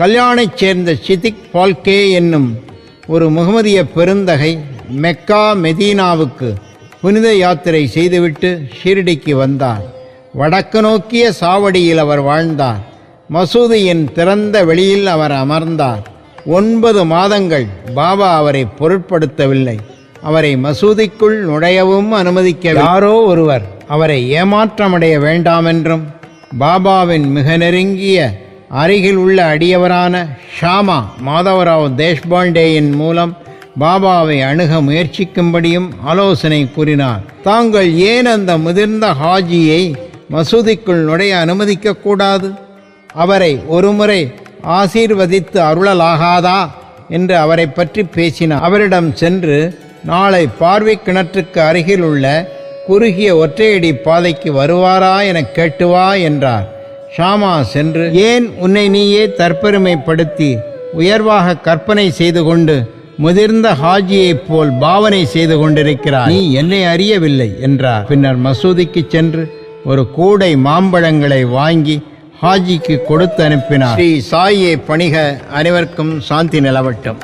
கல்யாணைச் சேர்ந்த சிதிக் பால்கே என்னும் ஒரு முகமதிய பெருந்தகை மெக்கா மெதீனாவுக்கு புனித யாத்திரை செய்துவிட்டு ஷிரடிக்கு வந்தார். வடக்கு நோக்கிய சாவடியில் அவர் வாழ்ந்தார். மசூதியின் திறந்த வெளியில் அவர் அமர்ந்தார். ஒன்பது மாதங்கள் பாபா அவரை பொருட்படுத்தவில்லை. அவரை மசூதிக்குள் நுழையவும் அனுமதிக்க யாரோ ஒருவர் அவரை ஏமாற்றமடைய வேண்டாமென்றும் பாபாவின் மிக நெருங்கிய அருகில் உள்ள அடியவரான ஷாமா மாதவராவ் தேஷ்பாண்டேயின் மூலம் பாபாவை அணுக முயற்சிக்கும்படியும் ஆலோசனை கூறினார். தாங்கள் ஏன் அந்த முதிர்ந்த ஹாஜியை மசூதிக்குள் நுழைய அனுமதிக்க கூடாது? அவரை ஒருமுறை ஆசீர்வதித்து அருளலாகாதா? என்று அவரை பற்றி பேசினார். அவரிடம் சென்று நாளை பார்வை கிணற்றுக்கு அருகில் உள்ள குறுகிய ஒற்றையடி பாதைக்கு வருவாரா என கேட்டுவா என்றார். ஷாமா சென்று ஏன் உன்னை நீயே தற்பெருமைப்படுத்தி உயர்வாக கற்பனை செய்து கொண்டு முதிர்ந்த ஹாஜியைப் போல் பாவனை செய்து கொண்டிருக்கிறார் நீ என்னை அறியவில்லை என்றார். பின்னர் மசூதிக்கு சென்று ஒரு கூடை மாம்பழங்களை வாங்கி ஹாஜிக்கு கொடுத்து அனுப்பினார். ஸ்ரீ சாயை பணிக அனைவருக்கும் சாந்தி நிலவட்டும்.